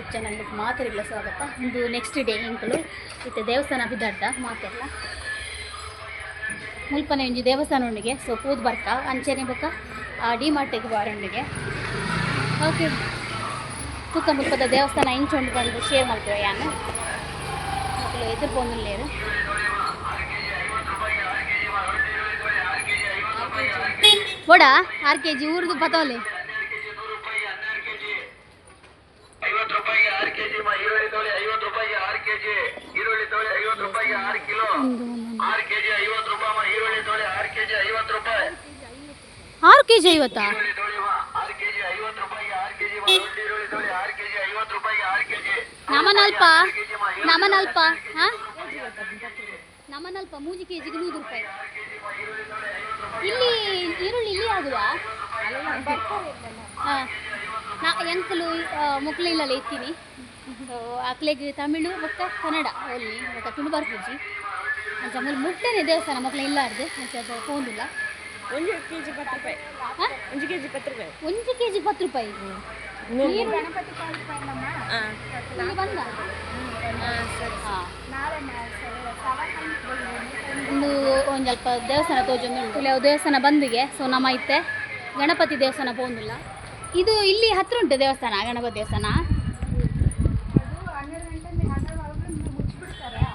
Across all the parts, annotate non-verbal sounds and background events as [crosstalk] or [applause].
YouTube ಚಾನಲ್ಗೆ ಮಾತೆಲ್ಲ ಸ್ವಾಗತ ಇಂದು ನೆಕ್ಸ್ಟ್ ಡೇ ಇಂಕಲು ಇತ್ತೆ ದೇವಸ್ಥಾನ ಬಿದ್ದಾಡ್ದ ಮಾತೆಲ್ಲ. ಮುಲ್ಪನೆ ಒಂಜಿ ದೇವಸ್ಥಾನ ಉಂಡಿಗೆ ಸೊ ಪೂದ್ ಬರ್ತ. ಅಂಚೆನೆ ಆ ಡಿ ಮಾರ್ಟಿಗೆ ಬಾರುಂಡಿಗೆ ಓಕೆ ತೂಕ ಮುಲ್ಪದ ದೇವಸ್ಥಾನ ಇಂಚೊಂಡು ಬಂದು ಶೇರ್ ಮಾಡ್ತೇವೆ ಯಾನು ಮಕ್ಕಳು ಎದುರು ಬಂದಿಲ್ಲೇರು ಒಡ ಆರ್ ಕೆ ಜಿ. ಊರ್ದು ಪತವಲೆ ಐವತ್ತು ರೂಪಾಯಿಗೆ ಆರು ಕೆಜಿ ಈರುಳ್ಳಿ ತೋಳಿ ಐವತ್ತು ರೂಪಾಯಿಗೆ ಆರು ಕೆಜಿ ಈರುಳ್ಳಿ ತೊಳೆ ಐವತ್ತು ರೂಪಾಯಿಗೆ ಆರು ಕಿಲೋ. ಆರು ಕೆಜಿ ಐವತ್ತು ರೂಪಾಯಿ ಈರುಳ್ಳಿ ತೋಳಿ ಆರು ಕೆಜಿ ಐವತ್ತು ರೂಪಾಯಿ. ಆರು ಕೆಜಿ ಐವತ್ತಾ? ನಮನಲ್ಪ. ನಮನಲ್ಪ. ಹಾಂ? ನಮನಲ್ಪ. ಮೂಜಿ ಕೆ ಜಿಗೆ ನೂರು ರೂಪಾಯಿ. ಇಲ್ಲಿ ಈರುಳ್ಳಿ ಇಲ್ಲಿ ಆಗುವಾ? ಹಾಂ. ನಾ ಎಂಕಲು ಮುಕ್ಳು ಇತ್ತೀನಿ ಅಕ್ಲೆಗ್ ತಮಿಳು ಮತ್ತು ಕನ್ನಡ ಅಲ್ಲಿ ಮತ್ತು ತುಂಬ ಬರ್ಪುಜಿ ಅಂಚ ಮೂಲ ಮುಟ್ಟನೆ ದೇವಸ್ಥಾನ ಮಕ್ಳು ಇಲ್ಲಾರ್ದು ಮತ್ತು ಅದು ಫೋನಿಲ್ಲ ಒಂದು ಕೆ ಜಿ ಪತ್ತು ರೂಪಾಯಿ. ಹಾಂ ಒಂದು ಕೆ ಜಿ ಪತ್ತು ರೂಪಾಯಿ. ಒಂದು ಕೆ ಜಿ ಪತ್ತು ರೂಪಾಯಿ ನೀರು ಗಣಪತಿ ಇಲ್ಲಿ ಬಂದ? ಒಂದು ಒಂದು ಸ್ವಲ್ಪ ದೇವಸ್ಥಾನ ತೋಜೊಂದು ದೇವಸ್ಥಾನ ಬಂದಿಗೆ ಸೊ ನಮ್ಮ ಐತೆ ಗಣಪತಿ ದೇವಸ್ಥಾನ ಪೋಂದಿಲ್ಲ ಇದು ಇಲ್ಲಿ ಹತ್ರ ಉಂಟು ದೇವಸ್ಥಾನ ಗಣಪ ದೇವಸ್ಥಾನ?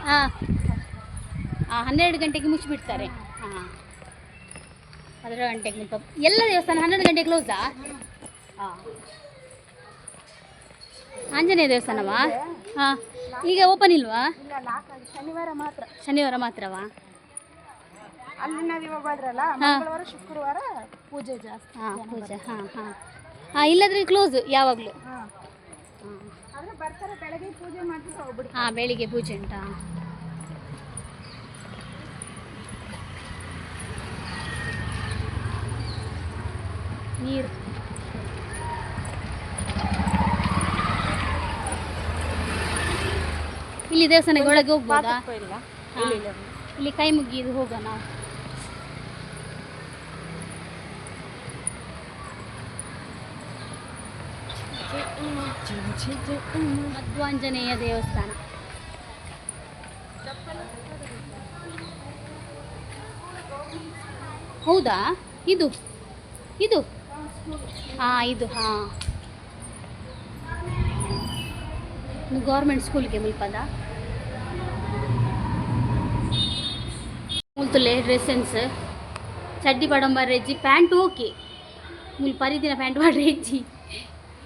ಹಾಂ. ಹಾಂ ಹನ್ನೆರಡು ಗಂಟೆಗೆ ಮುಚ್ಚಿಬಿಡ್ತಾರೆ. ಹಾಂ. ಹನ್ನೆರಡು ಗಂಟೆಗೆ ಮುಲ್ಪ ಎಲ್ಲ ದೇವಸ್ಥಾನ ಹನ್ನೆರಡು ಗಂಟೆಗೆ ಕ್ಲೋಸಾ ಹಾಂ. ಆಂಜನೇಯ ದೇವಸ್ಥಾನವಾ? ಹಾಂ. ಈಗ ಓಪನ್ ಇಲ್ವಾ? ಶನಿವಾರ ಮಾತ್ರ. ಶನಿವಾರ ಮಾತ್ರವಾ? ಅಲ್ಲಿ ನಾವು ಇವಾಗ. ಶುಕ್ರವಾರ ಪೂಜೆ ಜಾಸ್ತಿ ಹಾಂ ಪೂಜೆ ಹಾಂ ಹಾಂ. ಹಾಂ ಇಲ್ಲದ್ರೆ ಕ್ಲೋಸ್ ಯಾವಾಗಲೂ. ಹಾಂ. ಬೆಳಗ್ಗೆ ಪೂಜೆ ಉಂಟಾ ನೀರು. ಇಲ್ಲಿ ದೇವಸ್ಥಾನಕ್ಕೆ ಒಳಗೆ ಹೋಗ್ಬೋದಾ. ಇಲ್ಲಿ ಕೈ ಮುಗಿದು ಹೋಗೋಣ. ಮಧ್ವಾಂಜನೇಯ ದೇವಸ್ಥಾನ ಹೌದಾ ಇದು ಇದು ಹಾಂ ಇದು ಹಾಂ ಗೌರ್ಮೆಂಟ್ ಸ್ಕೂಲ್ಗೆ ಮುಲ್ಪದ ಮುಲ್ತುಲೆ ಡ್ರೆಸ್ಸೆನ್ಸ್ ಚಡ್ಡಿ ಪಡಂಬರ್ ಹೆಜ್ಜಿ ಪ್ಯಾಂಟ್ ಓಕೆ ಮುಲ್ ಪರಿದಿನ ಪ್ಯಾಂಟ್ ಪಾಡ್ರೆ ಹೆಜ್ಜಿ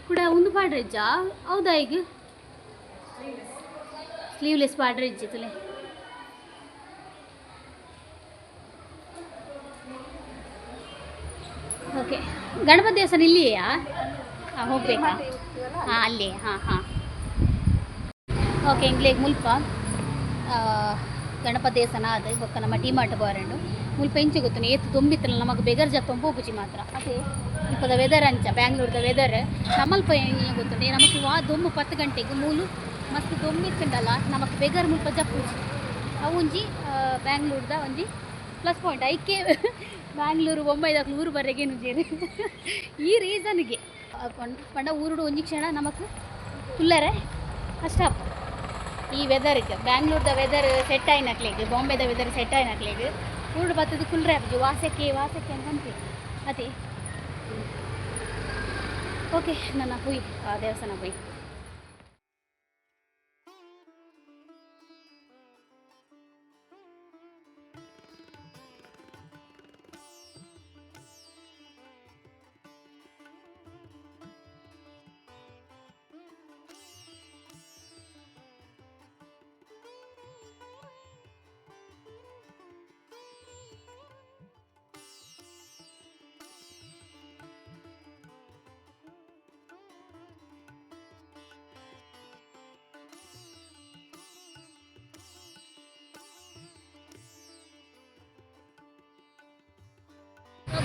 ಕೂಡ ಒಂದು ಪಾಡ್ರೆ ಹೆಜ್ಜಾ ಹೌದಾ ಈಗ? ಸ್ಲೀವ್ಲೆಸ್ ಪಾಡ್ರೆ ಹೆಜ್ಜಿ ತುಲೆ. ಓಕೆ ಗಣಪತಿ ದೇವಸ್ಥಾನ ಇಲ್ಲಿಯಾ ಹಾಂ, ಹೋಗ್ಬೇಕಾ? ಹಾಂ ಅಲ್ಲಿ ಹಾಂ ಹಾಂ. ಓಕೆ ಇಂಗ್ಲೇಗ್ ಮುಲ್ಪ ಗಣಪತಿ ದೇವಸ್ಥಾನ ಅದು ಬೊಕ್ಕ ನಮ್ಮ ಡಿಮಾರ್ಟ್ ಬಾರಂಡು ಮುಲ್ಪ ಹೆಂಚು ಗೊತ್ತು ಏತು ತುಂಬಿತ್ತಲ್ಲ ನಮಗೆ ಬೆಗರ್ ಜಪ್ಪ ಹೋಗುಚಿ ಮಾತ್ರ. ಅದೇ ಇಪ್ಪದ ವೆದರ್ ಅಂಚ ಬ್ಯಾಂಗ್ಳೂರ್ದ ವೆದರ್ ನಮ್ಮಲ್ಪ ಏನು ಗೊತ್ತುಂಟೆ ನಮಗೆ ವಾ ದೊಮ್ಮು ಪತ್ತು ಗಂಟೆಗೆ ಮೂಲು ಮಸ್ತ್ ದೊಮ್ಮಿತ್ತಂಡಲ್ಲ ನಮಗೆ ಬೆಗರ್ ಮುಲ್ಪ ಜಪ್ಪುಜಿ ಅವು ಒಂಜಿ ಆ, ಬ್ಯಾಂಗ್ಳೂರ್ದ ಒಂಜಿ ಪ್ಲಸ್ ಪಾಯಿಂಟ್ ಐಕೆ [laughs] ಬ್ಯಾಂಗ್ಳೂರು ಒಂಬೈದಾಗ್ಲು ಊರು ಬರೆಗೆ ಜೇರಿ [laughs] ಈ ರೀಸನ್ಗೆ ಪಂಡ ಊರುಡು ಒಂಜಿ ಕ್ಷಣ ನಮಗೆ ಕುಲ್ಲರೆ ಅಷ್ಟ ಈ ವೆದರ್ಗೆ ಬ್ಯಾಂಗ್ಳೂರ್ದ ವೆದರ್ ಸೆಟ್ ಆಯ್ನಕ್ಲೆಗ್ ಬಾಂಬೆದ ವೆದರ್ ಸೆಟ್ ಆಯ್ನಕ್ಲೆಗ್ ಊರುಡು ಬತ್ತದು ಕುಲ್ರೆ ಅಪ್ಜಿ ವಾಸಕ್ಕೆ ವಾಸಕ್ಕೆ ಅಂತ ಅಂತೀವಿ ಅದೇ. ಓಕೆ ನನ್ನ ಹುಯ್. ಆ ದೇವಸ್ಥಾನ ಹುಯ್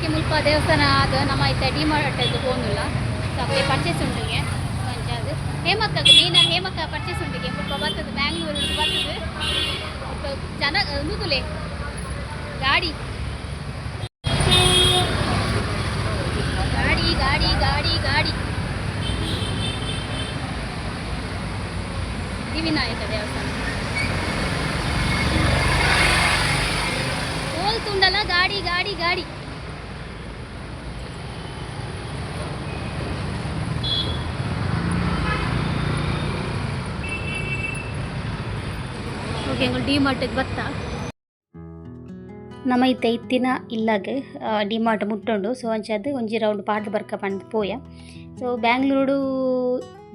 ಓಕೆ ಮುಲ್ಪ ದೇವಸ್ಥಾನ ಅದು ನಮ್ಮ ಐತೆ ಡಿ ಮಾರ್ಟದ್ದು ಹೋಗಿಲ್ಲ. ಸಪ್ಲೆ ಪರ್ಚೇಸ್ ಉಂಟಿಗೆ. ಕೊಂಚ ಅದು. ಹೇಮಕ್ಕ ಮೇನ್ ಹೇಮಕ್ಕ ಪರ್ಚೇಸ್ ಉಂಟಿಗೆ. ಮುಲ್ಪ ಬರ್ತದೆ ಬ್ಯಾಂಗ್ಳೂರು ಬರ್ತದೆ. ಮುಲ್ಪ ಜನ ನೂತುಲೆ. ಗಾಡಿ ಗಾಡಿ ಗಾಡಿ ಗಾಡಿ ಗಾಡಿ. ಓಕೆ ಡಿ ಮಾರ್ಟಿಗೆ ಬತ್ತ ನಮ್ಮ ಈ ಇತ್ತಿನ ಇಲ್ಲಾಗ ಡಿ ಮಾರ್ಟ್ ಮುಟ್ಟುಂಡು ಸೊ ಅಂಚಾದ ಒಂಜಿ ರೌಂಡ್ ಪಾಡ್ದು ಬರ್ಕ ಪಂಡ್ ಪೋಯ. ಸೊ ಬ್ಯಾಂಗ್ಳೂರು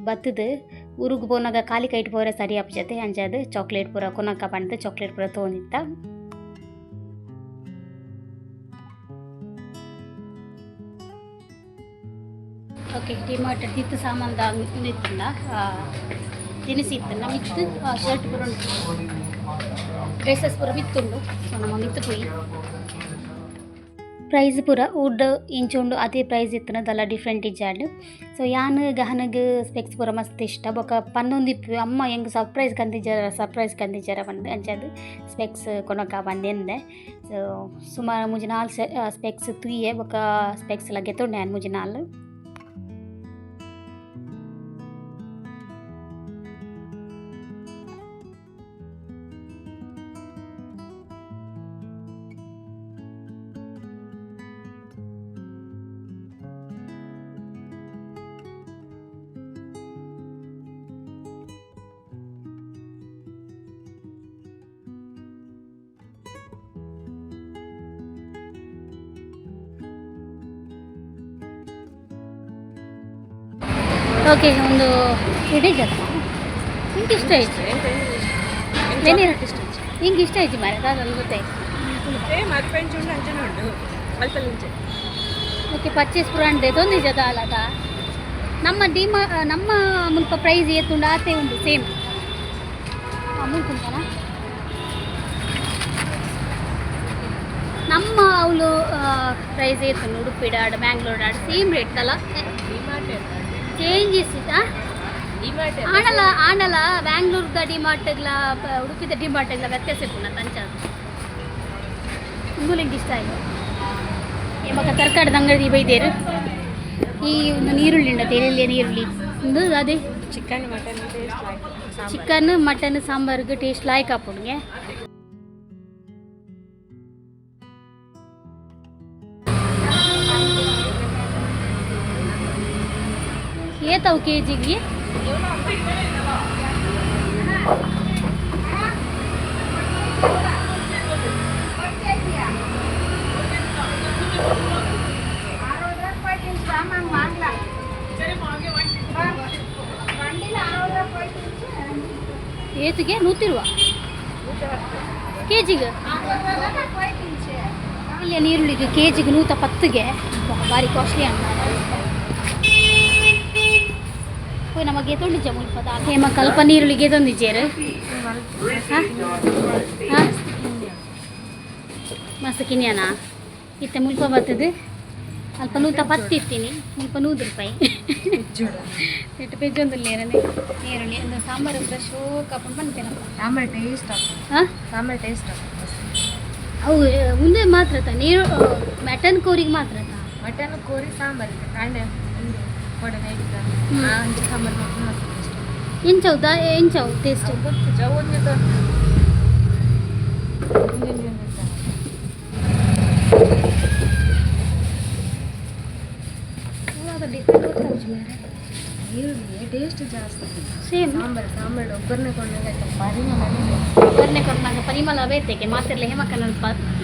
ಬತ್ತದು ಊರಿಗೆ ಪೋನಾಗ ಖಾಲಿ ಕೈಟ್ ಪೋರೆ ಸರಿ ಅಪ್ಜತೆ ಅಂಚಾದ ಚಾಕ್ಲೇಟ್ ಪೂರ ಕೊನಕ ಬಂದು ಚಾಕ್ಲೇಟ್ ಪೂರ ತೊಗೊಂಡಿತ್ತ ಓಕೆ ಡಿಮಾರ್ಟ್ ತಿತ್ತು ಸಾಮಾನ್ದ ಇತ್ತಿಲ್ಲ ದಿನಸಿ ಇತ್ತು ಮಿತ್ತು ಶರ್ಟ್ ಪೂರ ಉಂಟು ಡ್ರೆಸ್ಸಸ್ ಪೂರ ಮಿತ್ತುಂಡು ಸೊ ನಮ್ಮ ಮಿತ್ತು ಪೋಯಿ ಪ್ರೈಸ್ ಪೂರ ವುಡ್ ಇಂಚುಂಡು ಅದೇ ಪ್ರೈಸ್ ಇತ್ತನದಲ್ಲ ಡಿಫ್ರೆಂಟ್ ಇಜ್ಜಾಡ್ ಸೊ ಯಾನ್ ಗಹನಗ್ ಸ್ಪೆಕ್ಸ್ ಪೂರ ಮಸ್ತ್ ಇಷ್ಟ ಬೊಕ ಪನ್ನೊಂದಿಪ್ಪು ಅಮ್ಮ ಹೆಂಗ್ ಸರ್ಪ್ರೈಸ್ ಕಂದಿಜ್ಜಾರ ಸರ್ಪ್ರೈಸ್ ಕಂದಿಜ್ಜಾರ ಬಂದು ಅಂಚದು ಸ್ಪೆಕ್ಸ್ ಕೊನಕ ಬಂದೆಂದೆ ಸೊ ಸುಮಾರು ಮುಜಿ ನಾಲ್ ಸ್ಪೆಕ್ಸ್ ತುಯ್ಯೆ ಬೊಕ ಸ್ಪೆಕ್ಸ್ ಎಲ್ಲ ಗೆತ್ತೊಂಡೆ ನಾನು ಮುಜಿ ನಾಲ್ ಓಕೆ ಒಂದು ಹಿಡಿಜ ನಿಂಗೆ ಇಷ್ಟ ಆಯ್ತು? ವೆನಿಲ ನಿಂಗೆ ಇಷ್ಟ ಆಯ್ತು ಮಾರೆ? ಅದನ್ನು ಗೊತ್ತಾಯ್ತು. ಮಲ್ಪೆಂಚುಂಡು ಅಂಚನೆ ಉಂಡು ಮಲ್ಪೆಲಿಂಚೆ ಓಕೆ ಪರ್ಚೇಸ್ ಪೂರ ಅಂಡೆ ತೊಂದಿಜ ದಾಲದ ನಮ್ಮ ಡಿಮ ನಮ್ಮ ಮುಲ್ಪ ಪ್ರೈಸ್ ಏತುಂಡು ಆತೆ ಉಂಡು ಸೇಮ್ ಮುಲ್ಪುಂಟನ ನಮ್ಮ ಅವಳು ಪ್ರೈಸ್ ಏತುಂಡು ಉಡುಪಿಡ ಆಡ ಬ್ಯಾಂಗ್ಳೂರ್ ಆಡ ಸೇಮ್ ರೇಟ್ ಅಲ್ಲ. ಚೇಂಜಸ್ ಆಣಲ ಆಣಲ ಬ್ಯಾಂಗ್ಳೂರ್ದ ಡಿಮಾರ್ಟ್ಗ್ಲ ಉಡುಪಿದ ಡಿಮಾರ್ಟ್ಗ್ಲ ವ್ಯತ್ಯಾಸ ಇತ್ತು ತಂಚ ನಿಂಗೆ ಇಷ್ಟ ಆಯ್ತು ಇವಾಗ ತರಕಾರಿ ಅಂಗಡಿ ಬೈದೇರು ಈ ಒಂದು ನೀರುಳ್ಳಿ ಉಂಟು ಎಲ್ಲಿ ನೀರುಳ್ಳಿ ಒಂದು ಅದೇ chicken mutton taste like chicken mutton ಸಾಂಬಾರ್ಗೆ taste ಲಾಯ್ಕ್ ಹಾಪುಣ್ಗೆ ಏತವು ಕೆ ಜಿಗೆ ಏತಿಗೆ ನೂತಿರುವ ಕೆ ಜಿಗೆ ಇಲ್ಲಿ ನೀರುಳ್ಳಿಗೆ ಕೆ ಜಿಗೆ ನೂತ ಪತ್ತಿಗೆ ಭಾರಿ ಕಾಸ್ಟ್ಲಿ ಅಂತ ಹೋಯ್ ನಮಗೆ ತೊಂಡಿಜ ಮುಲ್ಪದ ಹೇಮ ಕಲ್ಪ ನೀರುಳ್ಳಿಗೆ ತೊಂದಿಜೇರು ಮಸ್ತ್ ಕಿನ್ಯಾನ ಇತ್ತ ಮುಲ್ಪ ಬರ್ತದೆ. ಅಲ್ಪ ನೂತ ಪತ್ತಿರ್ತೀನಿ ಮುಲ್ಪ ನೂರು ರೂಪಾಯಿ. ಇಟ್ಟು ಪೆಜ್ಜೊಂದು ನೀರನೆ ನೀರುಳ್ಳಿ. ಒಂದು ಸಾಂಬಾರು ಫ್ರೆಶ್ ಶೋಕ ಬಂತೇನಪ್ಪ? ಸಾಂಬಾರ್ ಟೇಸ್ಟ್ ಹಾಂ? ಸಾಂಬಾರ್ ಟೇಸ್ಟ್ ಅವು ಮುಂದೆ ಮಾತ್ರ ತ ನೀರು ಮಟನ್ ಕೋರಿಗೆ ಮಾತ್ರ ತ? ಮಟನ್ ಕೋರಿ ಸಾಂಬಾರ್ ಕಾಂಡೆ ಒಂದು ಕೊಡೆ ನೈಟ್ ಹ್ಮ್. ಒಂದು ಸಾಂಬಾರ್ ಮಾಡ್ಕೊಂಡು ಮಸ್ತ್ ಟೇಸ್ಟ್ ಎಂಚವು ದ ಎಂಚವು ಟೇಸ್ಟ್ ಗೊತ್ತು ಜವ ಒಂದು ಈರುಳ್ಳಿ ಟೇಸ್ಟ್ ಜಾಸ್ತಿ. ಸೇಮ್ ಸಾಂಬಾರ್ ಸಾಂಬಾರು ಒಬ್ಬರನ್ನೇ ಕೊಂಡಾಗ ಪರಿಮಳ ಬರ್ನೆ ಕೊಟ್ಟಾಗ ಪರಿಮಳ ಬೇತೆಗೆ ಮಾತಿರ್ಲಿ ಹೇಮಕ್ಕನ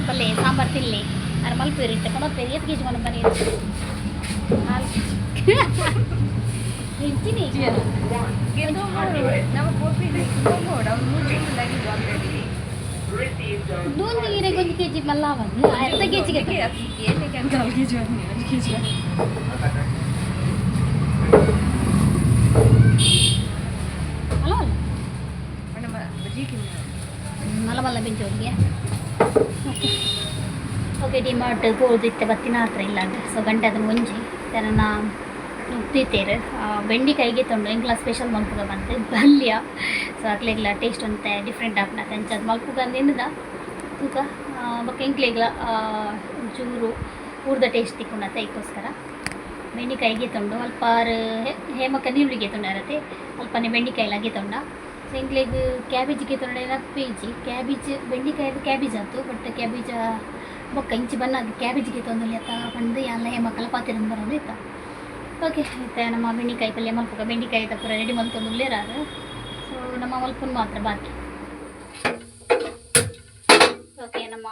ಪಲ್ಲೆ ಸಾಂಬಾರು ತಿನ್ಲಿ. ಅರ ಮಲ್ಪೇರಿಟ್ಟೆ ಕೊಡೋಪೇರಿ ಎತ್ತು ಕೆ ಜಿ ನೂರು ನೀರಿಗೆ ಒಂದು ಕೆ ಜಿ ಮಲ್ಲ ಅವನು ಅರ್ಧ ಕೆ ಓಕೆ ಡಿಮಾರ್ಟ್ ಹೋದಿತ್ತೆ ಬತ್ತಿನ ಹತ್ರ ಇಲ್ಲ ಸೊ ಗಂಟೆ ಅದನ್ನು ಮುಂಜಿ ತನ್ನ ಉಪ್ತಿತ್ತೇರು ಬೆಂಡಿಕಾಯಿಗೆ ತೊಂಡು, ಎಂಕ್ಲ ಸ್ಪೆಷಲ್ ಮಲ್ಪುಗ ಬಂತೆ ಪಲ್ಯ ಸೊ ಅಕ್ಲೆಗ್ಲ ಟೇಸ್ಟ್ ಅಂತ ಡಿಫ್ರೆಂಟ್ ಆಪ್ನ ತಂಚದ. ಮಲ್ಪುಗ ನಿನ್ನದ ತೂಕ ಬಕ್ಕ ಎಂಕ್ಲೆಗ್ಲ ಚೂರು ಊರ್ದ ಟೇಸ್ಟ್ ತಿಕ್ಕೊಂಡತ್ತೆ ಇದಕ್ಕೋಸ್ಕರ ಬೆಂಡಿಕಾಯಿಗೆ ತೊಂಡು ಅಲ್ಪ ಹೇಮಕ್ಕ ನೀರುಳ್ಳಿಗೆ ತೊಂಡಾರತ್ತೆ ಅಲ್ಪನೇ ಬೆಂಡಿಕಾಯಿಲಾಗೆ ತೊಂಡ. ಸೊ ಎಂಕ್ಲೆಗ್ ಕ್ಯಾಬೇಜಿಗೆ ತೊಂಡ ಪೇಜಿ ಕ್ಯಾಬೇಜ್ ಬೆಂಡಿಕಾಯಿ ಕ್ಯಾಬೇಜ್ ಆಯ್ತು ಬಟ್ ಕ್ಯಾಬೇಜ ಬೊಕ್ಕ ಇಂಚಿ ಬನ್ನ ಕ್ಯಾಬೇಜ್ ಕ್ಯಾಬೇಜ್ಗೆ ತೊಂದರೆ ಅತ್ತ ಬಂದು ಎಲ್ಲ ಹೇಮ ಕಲಪಾತಿರ ಬರೋದು ಇತ್ತ ಓಕೆ ಮತ್ತೆ ನಮ್ಮ ಬೆಂಡಿಕಾಯಿ ಪಲ್ಯ ಮಲ್ಪಕ ಬೆಂಡಿಕಾಯಿ ಪೂರ ರೆಡಿ ಮಲ್ಕೊಂಡು ಉಳ್ಳೇರಾರು ಸೊ ನಮ್ಮ ಮಲ್ಪನ್ ಮಾತ್ರ ಬಾಕಿ. ಓಕೆ, ನಮ್ಮ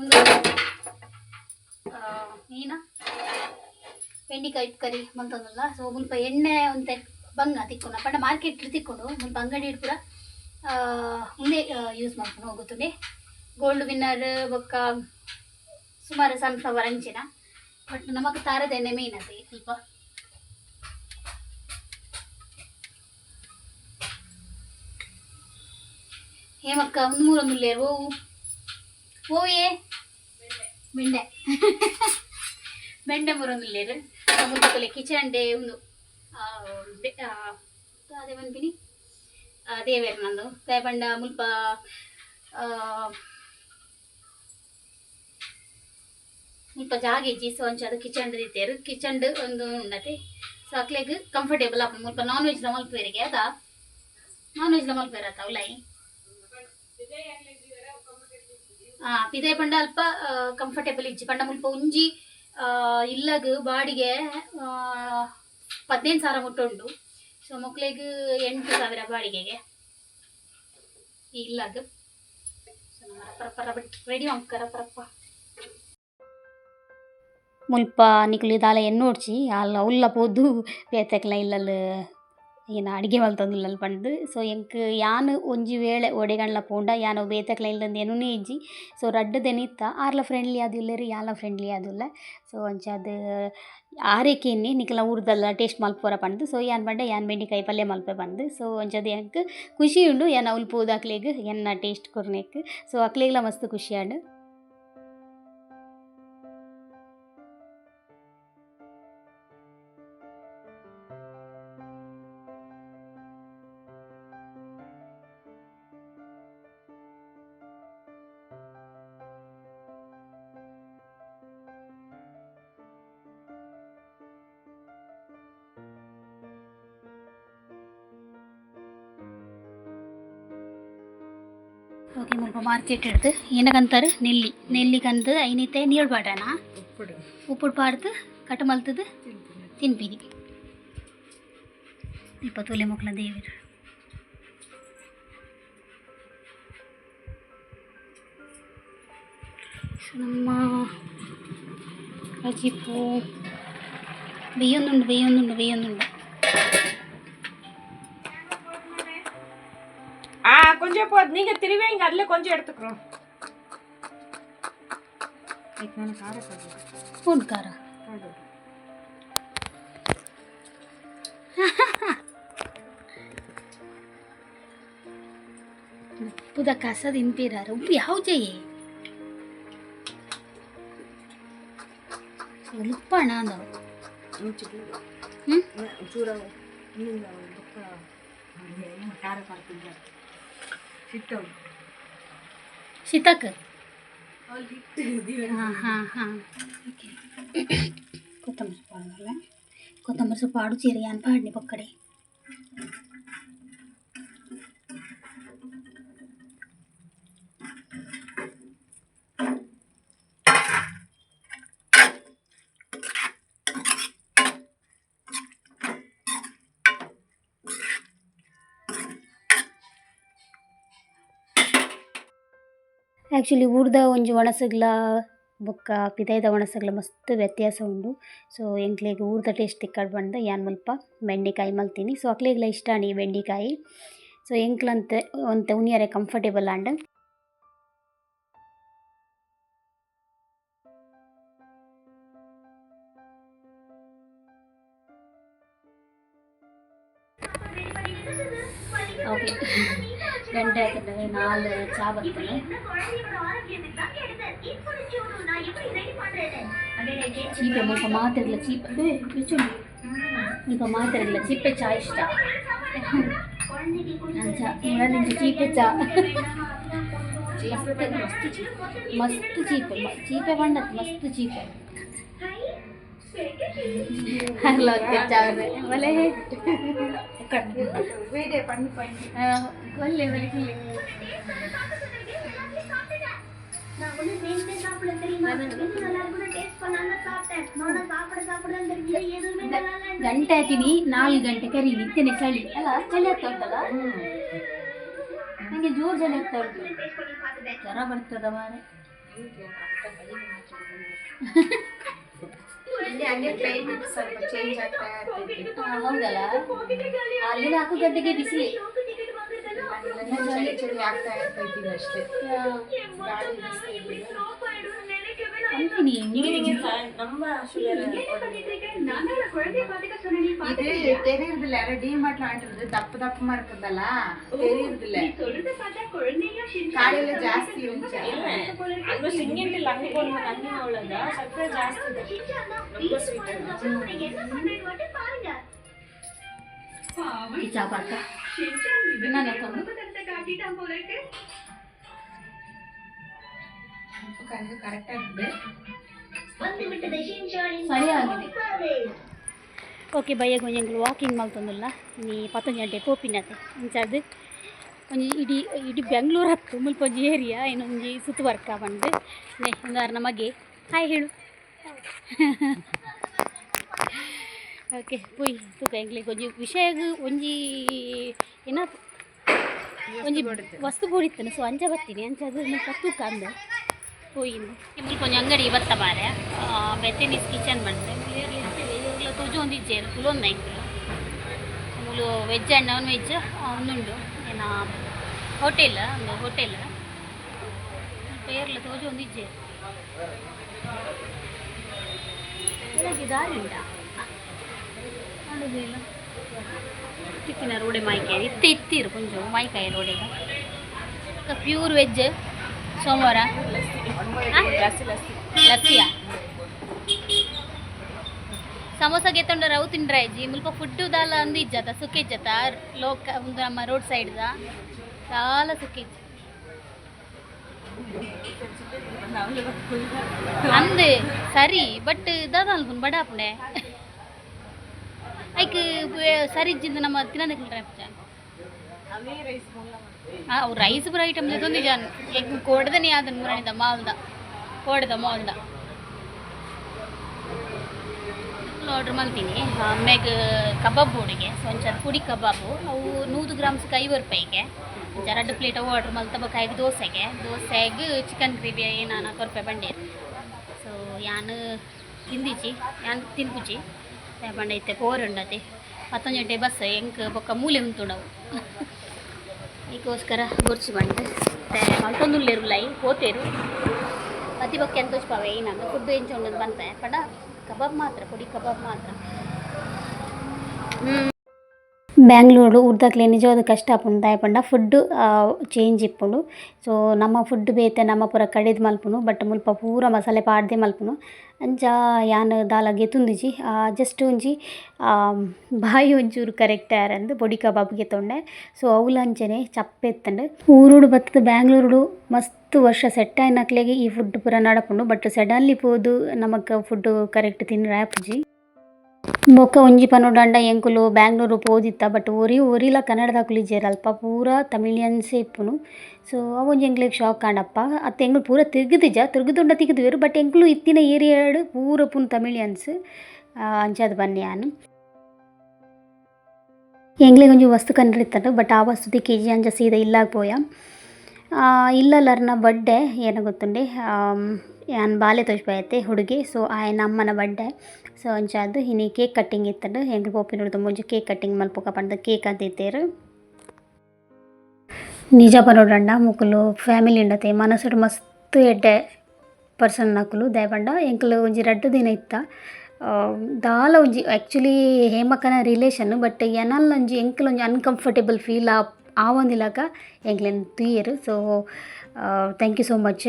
ಒಂದು ಮೀನ. ಬೆಂಡಿಕಾಯಿ ಕರಿ ಮಲ್ತಂದಲ್ಲ ಸೊ ಮುಲ್ಪ ಎಣ್ಣೆ ಒಂತೆ ಬಂಗ ತಿಕ್ಕೊಂಡು ಪಂಡ ಮಾರ್ಕೆಟ್ ತಿಕ್ಕೊಂಡು, ಮುಲ್ಪ ಅಂಗಡಿ ಪೂರ ಮುಂದೆ ಯೂಸ್ ಮಾಡ್ಕೊಂಡು ಹೋಗುತ್ತದೆ ಗೋಲ್ಡ್ ವಿನ್ನರ್ ಬೊಕ್ಕ, ಸುಮಾರು ಸನ್ಫ್ಲವರ್ ಅಂಚಿನ. ಬಟ್ ನಮಗೆ ತಾರದ ಎಣ್ಣೆ ಮೇನ್ ಅದು ಸ್ವಲ್ಪ ಹೇಮಕ್ಕ ಒಂದು ಮೂರೊಂದು ಲೇರು ಓವು ಓಯೇ ಬೆಂಡೆ ಬೆಂಡೆ ಮೂರೊಂದು ಲೇರು ಮುಲ್ಪಕಲೆ ಕಿಚನ್ ಡೇ ಒಂದು ಆ, ಬೆ- ಆ, ಅದೇ ಬಂದ್ಬಿನಿ ದೇವೇರ್ ನಂದು ಪಂಡ ಮುಲ್ಪ ಜಾಗ ಇಜ್ಜಿ ಸೊ ಅಂಚ ಅದು ಕಿಚನ್ ರೀತಿಯರು ಕಿಚನ್ ಒಂದು ಉಂಡತೆ ಸೊ ಅಕ್ಲೆಗ್ ಕಂಫರ್ಟೇಬಲ್ ಆಪ ಮುಲ್ಪ ನಾನ್ ವೆಜ್ ಮಲ್ಪೇರಿಗೆ ಅದ ನಾನ್ ವೆಜ್ ಮಲ್ಪೇರ ಆತ ಉಲೈ ಆ, ಪಿದೆ ಪಂಡ ಅಲ್ಪ ಕಂಫರ್ಟೇಬಲ್ ಇಜ್ಜಿ. ಪಂಡ ಮುಲ್ಪ ಒಂಜಿ ಇಲ್ಲಗ್ ಬಾಡಿಗೆ ಪದಿನೈದು ಸಾವಿರ ಮುಟ್ಟುಂಡು ಸೊ ಮಕ್ಳಿಗೆ ಎಂಟು ಸಾವಿರ ಬಾಡಿಗೆಗೆ. ಇಲ್ಲಗ್. ರೆಡಿ ಅಂಕರ ರಪ್ಪ ಮುಲ್ಪ ನಿಕ್ಲಿ ದಾಲ ಎನ್ನೋಡ್ಚಿ ಅಲ್ಲ ಉಲ್ಲ ಪೋದು ಬೇತೆಕ್ಲ ಇಲ್ಲಲ್ ಏನ ಅಡಿಗೆ ಮಲ್ತೊಂದುಲ್ಲಲ್ ಪಂಡ್ ಸೊ ಎಂಕ್ ಯಾನ್ ಒಂಜಿ ವೇಳೆ ಒಡೆಗಣ್ಲ ಪೋಂಡ ಯಾನು ಬೇತೆಕ್ಲ ಇಲ್ಲಂದು ಎನ್ನುನೇ ಇಜ್ಜಿ ಸೊ ರಡ್ಡದೆನಿತ್ತ ಆರ್ಲ ಫ್ರೆಂಡ್ಲಿ ಆದಿಲ್ಲರಿ ಯಾಲ ಫ್ರೆಂಡ್ಲಿ ಆದುಲ್ಲ ಸೊ ಅಂಚಾದ್ ಆರೇಕೆನ್ನಿ ನಿಕ್ಲ ಊರ್ದಲ್ಲ ಟೇಸ್ಟ್ ಮಲ್ಪೋರ ಪಂಡ್ ಸೊ ಯಾನ್ ಪಂಡ ಯಾನ್ ಬೆಂಡಿಕಾಯಿ ಪಲ್ಯ ಮಲ್ಪೆ ಬಂದು ಸೊ ಅಂಚದ್ ಎಂಕ್ ಖುಷಿ ಉಂಡು ಯಾನ ಉಲ್ಪೋದು ಅಕ್ಲೆಗ್ ಎನ್ನ ಟೇಸ್ಟ್ ಕೊರ್ನೆಕ್ ಸೊ ಅಕ್ಲೆಗ್ಲ ಮಸ್ತ್ ಖುಷಿ ಆಂಡ್ ಓಕೆ ಮುಲ್ಪ ಮಾರ್ಕೆಟ್ ಹಿಡ್ದು ಏನಕ್ಕಂತಾರೆ ನೆಲ್ಲಿ ನೆಲ್ಲಿಗಂದು ಐನಿತೆ ನೀರು ಬಾಡಣ ಉಪ್ಪುಡು ಪಾಡ್ದು ಕಟ್ ಮಲ್ತದು ತಿನ್ಪಿರಿ ಇಪ್ಪತ್ತು ಒಲೆ ಮಕ್ಕಳ ದೇವಿರು ಸೊ ನಮ್ಮ ರಜಿಪು ಬೆಯ್ಯೊಂದುಂಡು ಬೆಯ್ಯೊಂದುಂಡು ಬೆಯ್ಯೊಂದುಂಡು ஆ கொஞ்சம் போ நீங்க திரும்பிங்க அதுல கொஞ்சம் எடுத்துக்கிறோம் ನಾನು ಖಾರ ಉಂಡು ಖಾರ ಉಪ್ಪುದ ಕಸ ತಿಂತೀರಾರು ಉಪ್ಪು ಯಾವ ಜಯಿ ಉಪ್ಪಣ ಅಂದವು ಹ್ಞೂ ಚೂರ ಇನ್ನೊಂದು ಬೊಕ್ಕ ಖಾರ ಮಾಡ್ತಿದ್ದ ಸಿಟ್ಟವು ಶೀತಕ್ ಹಾಂ ಹಾಂ ಹಾಂ ಓಕೆ ಕೊತ್ತಂಬರಿ ಸೊಪ್ಪು ಆಡಲ್ಲ ಆ್ಯಕ್ಚುಲಿ ಊರ್ದ ಒಂಜಿ ಒಣಸಗ್ಲ ಬೊಕ್ಕ ಪಿದೈದ ಒಣಸಗ್ಲ ಮಸ್ತ್ ವ್ಯತ್ಯಾಸ ಉಂಡು. ಸೊ ಎಂಕ್ಲೆಗ್ ಊರ್ದ ಟೇಸ್ಟ್ ತಿಕ್ಕಡ್ ಬಂದ ಯಾನ್ ಮುಲ್ಪ ಬೆಂಡೆಕಾಯಿ ಮಲ್ತೀನಿ. ಸೊ ಅಕ್ಲೆಗ್ಲ ಇಷ್ಟ ಈ ಬೆಂಡೆಕಾಯಿ. ಸೊ ಎಂಕ್ಲಂತೆ, ಒಂತೆ ಉನಿಯರೆ ಕಂಫರ್ಟೇಬಲ್ ಆಂಡ್. ಓಕೆ [laughs] ಗಂಟೆ ಆಯ್ತದೆ ನಾಲ್ ಚಾ ಬರ್ತಾನೆ ಚೀಪೆ ಮುಲ್ಪ ಮಾತಿರಲಿಲ್ಲ ಚೀಪೆ ಈಗ ಮಾತಿರಲಿಲ್ಲ ಚೀಪೆ ಚಾ ಇಷ್ಟ ಅಂಚ ನಿಂಗೆ ಚೀಪೆ ಚಾ ಮಸ್ತ್ ಚೀಪೆ ಮ- ಚೀಪೆ ಬಂಡತ್ ಮಸ್ತ್ ಚೀಪೆ ಗಂಟೆ ಹಾಕಿನಿ ನಾಲ್ಕು ಗಂಟೆ ಕರಿ ನಿಂತೇನೆ ಚಳಿ ಅಲ್ಲ, ಚಳಿ ಆಗ್ತಾ ಉಂಟಲ್ಲ? ನನಗೆ ಜೋರು ಚಳಿ ಆಗ್ತಾ ಉಂಟು. ಜ್ವರ ಬರ್ತದ ಮಾರೆ ಇಲ್ಲಿ ಹಂಗೆ ಕ್ಲೈಮೇಟ್ ಸ್ವಲ್ಪ ಚೇಂಜ್ ಆಗ್ತಾ ಇರ್ತೈತಿ ಆ, ಹೌದಲ್ಲ ಅಲ್ಲಿ ನಾಲ್ಕು ಗಂಟೆಗೆ ಬಿಸಿಲಿ ಇಲ್ಲೆಲ್ಲ ಚಳಿ ಚಳಿ ಆಗ್ತಾ ಇರ್ತೈತಿ ಅಷ್ಟೇ ಗಾಳಿ ಬೀಸ್ತಾ ಅಂತೀನಿ இது தெரியறது இல்ல டிமார்ட்ல வாங்கிட்டு வந்து தப்பு தப்புமா இருக்குதல்ல தெரியறது இல்ல காலையில ஜாஸ்தி இருந்துச்சு? பாவம். என்ன காட்டிட்டான் போல இருக்கு. ಓಕೆ ಆಗಿದೆ ಓಕೆ ಬೈಯಾಗ ವಾಕಿಂಗ್ ಮಲ್ತೊಂದುಲ್ಲ ನೀ ಪತ್ತೊಂಜಿ ಅಡ್ಡೆ ಪೋಪಿನತೆ ಇಂಚಾದ ಒಂಜಿ ಇಡೀ ಇಡೀ ಬೆಂಗ್ಳೂರು ಹತ್ತು ಮುಲ್ಪೊಂಜಿ ಏರಿಯಾ ಇನ್ನೊಂದು ಸುತ್ತು ವರ್ಕ ಬಂದು. ನೇ ನಮಗೆ. ಹಾಯ್ ಹೇಳು. ಓಕೆ ಪುಯ್ ತೂಕ ಹೆಂಗ್ಲಿ? ಒಂಜಿ ವಿಷಯ ಒಂಜಿ ಏನ ಒಂಜಿ ವಸ್ತು ಗೂಡಿತ್ತನು ಸೊ ಅಂಚ ಬರ್ತೀನಿ. ಅಂಚಾದ ತೂಕ ಅಂದ. ಹೋయింದು ಇಲ್ಲಿ ಕೊಂಚ ಅಂಗಡಿ ಬತ್ತ ಮಾರೆ ಬೆತ್ತನಿಸ್ ಕಿಚನ್ ಬಂದೆ ಇರ್ಲ ತುಜು ಒಂದು ಇಜ್ಜೆ ತುಲೊಂದು ಎಂಕ್ಲು ಮೂಲು ವೆಜ್ ಆ್ಯಂಡ್ ನಾನ್ ವೆಜ್ ಒಂದುಂಡು ಏನ ಹೋಟೆಲ್ ಒಂದು ಹೋಟೆಲ್ ಪೇರ್ಲ ತೋಜು ಒಂದು ಇಜ್ಜೆ ಬೆಳಗ್ಗೆ ದಾರಿ ಉಂಟಾ ಮಾಡುದಿಲ್ಲ ಟಿಫಿನ ರೋಡೆ ಮಾಯ್ಕಾಯಿ ಇತ್ತೆ ಇತ್ತಿರು ಕೊಂಚ ಮಾಯ್ಕಾಯಿ ರೋಡೆಗ ಪ್ಯೂರ್ ವೆಜ್ ಸೋಮವಾರ? ಲಸ್ಸಿಯಾ? ಸಮೋಸ ಗೆತ್ತೊಂಡರ ಅವು ತಿಂಡ್ರೆ ಅಜ್ಜಿ. ಮುಲ್ಪ ಫುಡ್ಡು ದಾಲ ಅಂದು ಇಜ್ಜತ ಸುಖ ಇಜ್ಜತ ಲೋಕ, ಒಂದು ನಮ್ಮ ರೋಡ್ ಸೈಡ್ದ ದಾಲ ಸುಖ ಇಜ್ಜ ಅಂದ್ ಸರಿ ಬಟ್ ದಾದ ಅಲ್ಪುನ್ ಬಡಾಪುಣೆ ಐಕ್ ಸರಿ ಇಜ್ಜಿಂದ ನಮ್ಮ ತಿನ್ನದಕ್ಕಿಲ್ರ ರೈಸ್ ಬರೋ ಐಟಮ್ ಇದೊಂದು ನಿಜ. ಕೊಡ್ದನೆ ಅದನ್ನ ಮೂರಣಿದ ಮಾಲ್ದ. ಕೊಡ್ದ ಮಾಲ್ದ. ಆರ್ಡ್ರ್ ಮಾಡ್ತೀನಿ. ಆಮ್ಯಾಗ ಕಬಾಬ್ ಬೋಡಿಗೆ ಸೊ ಒಂಚೂರು ಪುಡಿ ಕಬಾಬು. ಅವು ನೂರು ಗ್ರಾಮ್ಸ್ಗೆ ಐವತ್ತು ರೂಪಾಯಿಗೆ. ಒಂಚೂರು ಎರಡು ಪ್ಲೇಟ್ ಅವು ಆರ್ಡ್ರ್ ಮಲ್ತಬೇಕಾಗಿ ದೋಸೆಗೆ. ದೋಸೆಗೆ ಚಿಕನ್ ಗ್ರೇವಿ ಏನು ನಾಲ್ಕು ರೂಪಾಯಿ ಬಂಡೆ ಸೊ ಯಾನು ತಿಂದಿಚಿ, ಯಾನ್ ತಿನ್ಕುಚಿ. ಬಂಡೆ ಐತೆ ಪೋರ್ ಉಂಡತಿ. ಮತ್ತೊಂದು ಗಂಟೆ ಬಸ್ ಹೆಂಗೆ ಬೊಕ್ಕ ಮೂಲೆ ಉಂಟುಂಡವು ಈಗೋಸ್ಕರ ಗೊರ್ಚಿ ಬಂಡು ಮಲ್ತೊಂದುಲ್ಲೇರು ಲೈ ಹೋತೇರು ಅತಿ ಬೊಕ್ಕ ಎಂತ ಪಾವೆ ನಾನು ಫುಡ್ ಎಂಚ ಉಂಡದು ಬಂತೆ ಪಡ, ಕಬಾಬ್ ಮಾತ್ರ, ಪುಡಿ ಕಬಾಬ್ ಮಾತ್ರ. ಬ್ಯಾಂಗ್ಳೂರು ಉರ್ದಕ್ಲೆ ನಿಜವಾದ ಆಪುಂಡು ದಾಯಪಂಡ. ಫುಡ್ ಚೇಂಜ್ ಇಪ್ಪುಂಡು. ಸೊ ನಮ್ಮ ಫುಡ್ ಬೇತೆ, ನಮ್ಮ ಪೂರ ಕಡೆದು ಮಲ್ಪುನು ಬಟ್ ಮುಲ್ಪ ಪೂರ ಮಸಾಲೆ ಪಾಡ್ದೆ ಮಲ್ಪುನು ಅಂಚ ಯಾನ್ ದಾಲ ಗೆತುಂದಿಜಿ ಜಸ್ಟ್ ಒಂಜಿ ಬಾಯಿ ಒಂಚೂರು ಕರೆಕ್ಟ್ ಆರಂದು ಬೊಡಿ ಕಬಾಬ್ ಗೆತ್ತೊಂಡೆ ಸೊ ಚಪ್ಪೆ ಚಪ್ಪೆತ್ತಂಡು ಊರುಡು ಬತ್ತದ ಬ್ಯಾಂಗ್ಳೂರುಡು ಮಸ್ತ್ ವರ್ಷ ಸೆಟ್ ಆಯ್ನಕ್ಲೆಗೆ ಈ ಫುಡ್ ಪೂರ ನಡಪುಂಡು. ಬಟ್ ಸಡನ್ಲಿ ಪೋದು ನಮಕ್ ಫುಡ್ ಕರೆಕ್ಟ್ ತಿನ್ನರ ಆಪುಜಿ ಬೊಕ್ಕ ಒಂಜಿ ಪನೋಡಂಡ ಎಂಕುಲು ಬ್ಯಾಂಗ್ಳೂರು ಪೋದಿತ್ತ ಬಟ್ ಒರಿ ಒರಿಲ ಕನ್ನಡದಾಕುಲು ಇಜ್ಜೆರ್ ಅಲ್ಪ ಪೂರ ತಮಿಳಿಯನ್ಸೇ ಇಪ್ಪುನು. ಸೊ ಅವೊಂಜಿ ಎಂಕ್ಲೆಗ್ ಶಾಕ್ ಕಾಂಡಪ್ಪ. ಅತ್ತೆ ಎಂಗ್ಲು ಪೂರ ತಿರುಗಿದಿಜ ತಿರುಗಿದುಂಡ ತಿರುಗಿದುವೆರು ಬಟ್ ಎಂಕುಲು ಇತ್ತಿನ ಏರಿಯಾಡ್ ಪೂರ ಪುನ್ ತಮಿಳಿಯನ್ಸ್ ಅಂಚಾದ್ ಬನ್ಯಾನ್. ಎಂಕ್ಲೆಗ್ ಒಂಜಿ ವಸ್ತು ಕಂಡಿರ್ತದೆ ಬಟ್ ಆ ವಸ್ತು ಕೆ ಜಿ ಅಂಚ ಸೀದಾ ಇಲ್ಲಾಗ್ ಪೋಯ. ಇಲ್ಲಲರ್ನ ಬಡ್ಡೆ ಏನ ಗೊತ್ತುಂಡೆ ಯಾನ್ ಬಾಲೆ ತೋಜ್ಪಾಯತ್ತೆ ಹುಡುಗಿ. ಸೊ ಆಯನ ಅಮ್ಮನ ಬಡ್ಡೆ. ಸೊ ಅಂಚಾದ್ದು ಹಿನಿ ಕೇಕ್ ಕಟ್ಟಿಂಗ್ ಇತ್ತಂಡು. ಎಂಗ್ಲು ಪೋಪಿನೋಡು ಮುಂಜಿ ಕೇಕ್ ಕಟ್ಟಿಂಗ್ ಮಲ್ಪೊಕ ಪಂಡ ಕೇಕ್ ಅಂತ ಇತ್ತೇರು. ನಿಜ ಪನೋಡಂಡ ಮುಕ್ಕಲು ಫ್ಯಾಮಿಲಿ ಉಂಡತೆ. ಮನಸ್ಸು ಮಸ್ತ್ ಎಡ್ಡೆ ಪರ್ಸನ್ ನಕುಲು ದಯಪಂಡ ಎಂಕಲು ಒಂಜಿ ರಡ್ಡು ದಿನ ಇತ್ತ. ದಾಲ ಒಂಜಿ ಆ್ಯಕ್ಚುಲಿ ಹೇಮಕ್ಕನ ರಿಲೇಷನ್ ಬಟ್ ಎನಲ್ ಒಂಜಿ ಎಂಕಲೊಂಜಿ ಅನ್ಕಂಫರ್ಟೇಬಲ್ ಫೀಲ್ ಆ ಆ ಒಂದಿಲಾಗ ಎಂಕ್ಲೆನ್ ತುಯ್ಯರು so thank you so much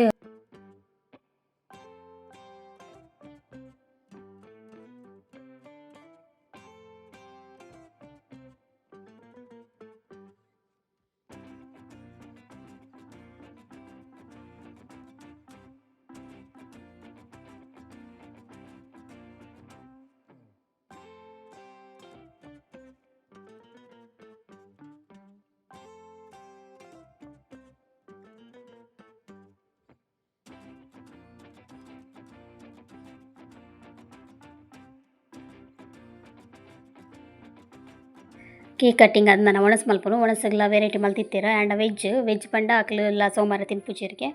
cake cutting ಅದು ನಾನು ಒಣಸ್ ಮಲ್ಪನು ಒಣಸೆಲ್ಲ ವೆರೈಟಿ ಮಲ್ತಿತ್ತೀರ ಆ್ಯಂಡ್ ವೆಜ್ ವೆಜ್ ಪಂಡ ಆಕಲು ಎಲ್ಲ ಸೋಮವಾರ ತಿನ್ಪುಚಿರ್ಕೆ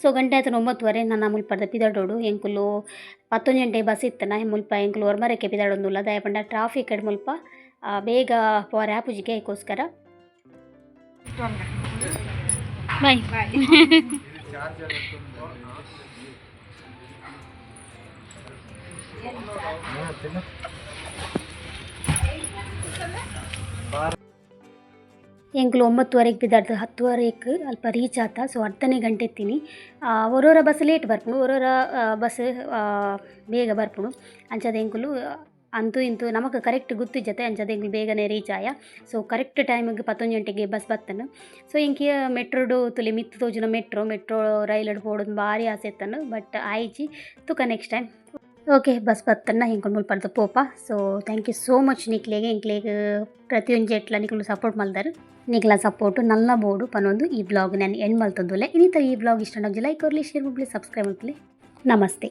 ಸೊ ಗಂಟೆ ಆಯ್ತು ಒಂಬತ್ತುವರೆ ನಾನು ಮುಲ್ಪಡ್ದ ಪಿದಾಡೋಡು ಎಂಕುಲು ಪತ್ತೊಂದು ಗಂಟೆ ಬಸ್ ಇತ್ತನ ಮುಲ್ಪ ಎಂಕುಲು ಒರ್ಮರಕ್ಕೆ ಪಿದಾಡೊಂದುಲ್ಲ ದಯ ಪಂಡ ಟ್ರಾಫಿಕ್ ಕಡೆ ಮುಲ್ಪ ಆ, ಬೇಗ ಪವರ್ ಆಪುಜಿಗೆ ಅದಕ್ಕೋಸ್ಕರ ಬಾಯ್ ಎಂಕ್ಲು ಒಂಬತ್ತುವರೆಗೆ ಬಿದ್ದಾಡ್ದು ಹತ್ತುವರೆಗೆ ಅಲ್ಪ ರೀಚ್ ಆತ ಸೊ ಹತ್ತನೇ ಗಂಟೆ ಎತ್ತೀನಿ. ಒರೋರ ಬಸ್ ಲೇಟ್ ಬರ್ಪುಣು ಒರೋರ ಬಸ್ ಬೇಗ ಬರ್ಪುಣು ಅಂಚದ ಎಂಕುಲು ಅಂತೂ ಇಂತೂ ನಮಗೆ ಕರೆಕ್ಟ್ ಗೊತ್ತಿಜ್ಜತೆ ಅಂಚದ ಎಂಕ್ಲು ಬೇಗನೆ ರೀಚ್ ಆಯ. ಸೊ ಕರೆಕ್ಟ್ ಟೈಮಿಗೆ ಪತ್ತೊಂದು ಗಂಟೆಗೆ ಬಸ್ ಬತ್ತನು. ಸೊ ಇಂಕಿಯ ಮೆಟ್ರೋಡು ತುಲಿ ಮಿತ್ತು ತೋಜಿನ ಮೆಟ್ರೋ ಮೆಟ್ರೋ ರೈಲಡ್ ಹೋಡೋದು ಭಾರಿ ಆಸೆ ಇತ್ತನು ಬಟ್ ಆಯ್ಚಿ, ತುಕ ನೆಕ್ಸ್ಟ್ ಟೈಮ್ ಓಕೆ, ಬಸ್ ಬತ್ತನ್ನ ಹಿಂಕೊಂಡು ಮುಲ್ಪಡ್ದು ಪೋಪ. So thank you so much ನಿಕ್ಲೆಗೆ ಇಂಕ್ಲೆಗೆ ಪ್ರತಿಯೊಂದು ಎಟ್ಲ ನಿಕ್ಲು ಸಪೋರ್ಟ್ ಮಲ್ದಾರು ನಿಕ್ಲ ಸಪೋರ್ಟ್ ನಲ್ಲ ಬೋಡು ಪನೊಂದು ಈ ಬ್ಲಾಗ್ ನಾನು ಎಂಡ್ ಮಲ್ತಂದುಲ್ಲ ಇನ್ನಿತ ಈ ಬ್ಲಾಗ್ ಇಷ್ಟ ಲೈಕ್ ಕೊರಲಿ ಶೇರ್ ಮಾಡಲಿ ಸಬ್ಸ್ಕ್ರೈಬ್ ಮಾಡಲಿ ನಮಸ್ತೆ.